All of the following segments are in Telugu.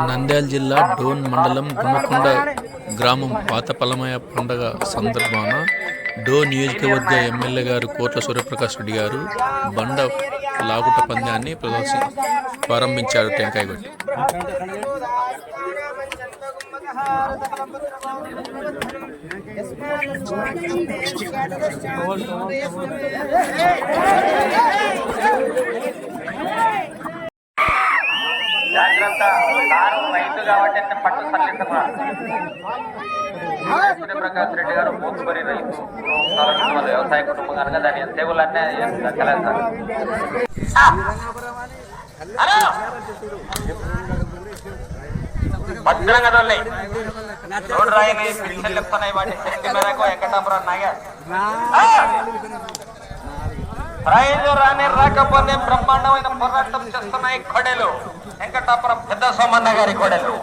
నంద్యాల జిల్లా డోన్ మండలం గుణకొండ గ్రామం పాతపలమయ పండగ సందర్భాన డో నియోజకవర్గ ఎమ్మెల్యే గారు కోట్ల సూర్యప్రకాష్ రెడ్డి గారు బండ లాగుట పంద్యాన్ని ప్రదర్శి ప్రారంభించారు టెంకాయ కొట్టి జాగ్రత్త కారు రైతు కాబట్టి అంటే పట్టు సూర్యప్రకాష్ రెడ్డి గారు మూతుబరి రైతు వ్యవసాయ కుటుంబం కనుక దాని తెగులన్నీ కలగ భద్రంగా తోలే రోడ్డు రాయని పిల్లలు చెప్తున్నాయి వాటి. శక్తి మేరకు వెంకటాపురం నాగా ప్రైజ్ రాని రాకపోతే బ్రహ్మాండమైన పోరాటం చేస్తున్నాయి కొడెలు. వెంకటాపురం పెద్ద సోమన్న గారి కొడెలు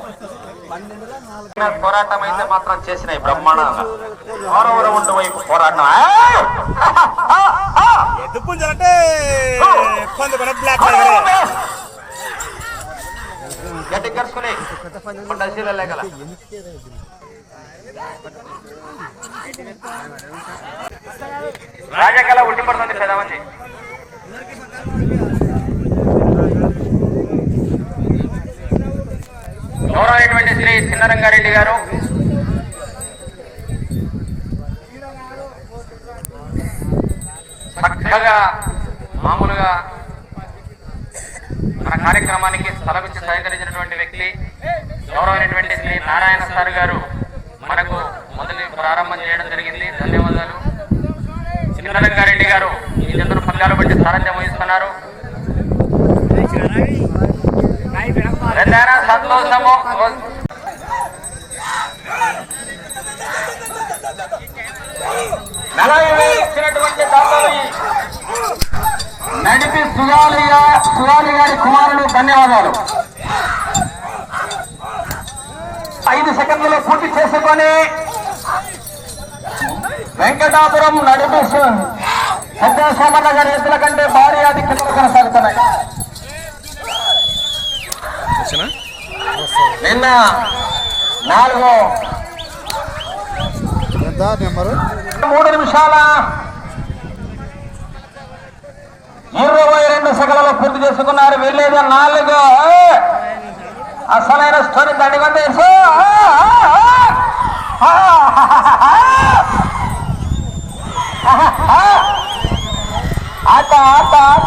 పోరాటం అయితే మాత్రం చేసినాయి బ్రహ్మాండంగా. ఉండు వైపు పోరాటం. ఏయ్! ఎద్దు పుంజలంటే పంది మన బ్లాక్ గట్టి కరుచుకుని గౌరవమైనటువంటి శ్రీ చిన్నరంగారెడ్డి గారు. చక్కగా మామూలుగా మన కార్యక్రమానికి స్థలమిచ్చి సహకరించినటువంటి వ్యక్తి గౌరవమైనటువంటి శ్రీ నారాయణ సార్ గారు. ప్రారంభం చేయడం జరిగింది. ధన్యవాదాలు. చిన్నరంగారెడ్డి గారు ఈ చంద్ర పథకాలు బట్టి సారథ్యం వహిస్తున్నారు. సంతోషము. ఇచ్చినటువంటి నడిపి సుగాలియ సుగాలి గారి కుమారులు ధన్యవాదాలు. ఐదు సెకండ్లలో పూర్తి చేసుకొని వెంకటాపురం నడిపి సు- పెద్ద సోమన్న గారి ఎద్దుల కంటే భారీ ఆధిక్యతలు కొనసాగుతున్నాయి. వచ్చినా నిన్న నాలుగు మూడు నిమిషాల ఇరవై రెండు సెకండ్లలో పూర్తి చేసుకున్నారు. వెళ్ళేది నాలుగు. అసలైన స్టోరీ దండిగొందేసు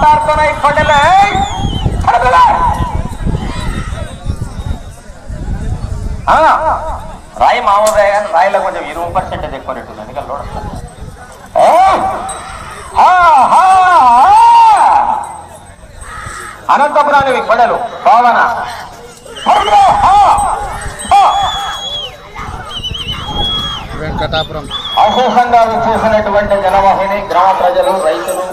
ఆడుతున్నాయి కొండలే రాయి మామూలుగా కానీ రాయిలో కొంచెం ఇరవై పర్సెంటేజ్ ఎక్కువ రేటు ఉంది అందుకని లోడ్! అనంతపురానికి కొడలు భావన! వెంకటాపురం అశేషంగా విచ్చేసినటువంటి జనవాహిని గ్రామ ప్రజలు రైతులు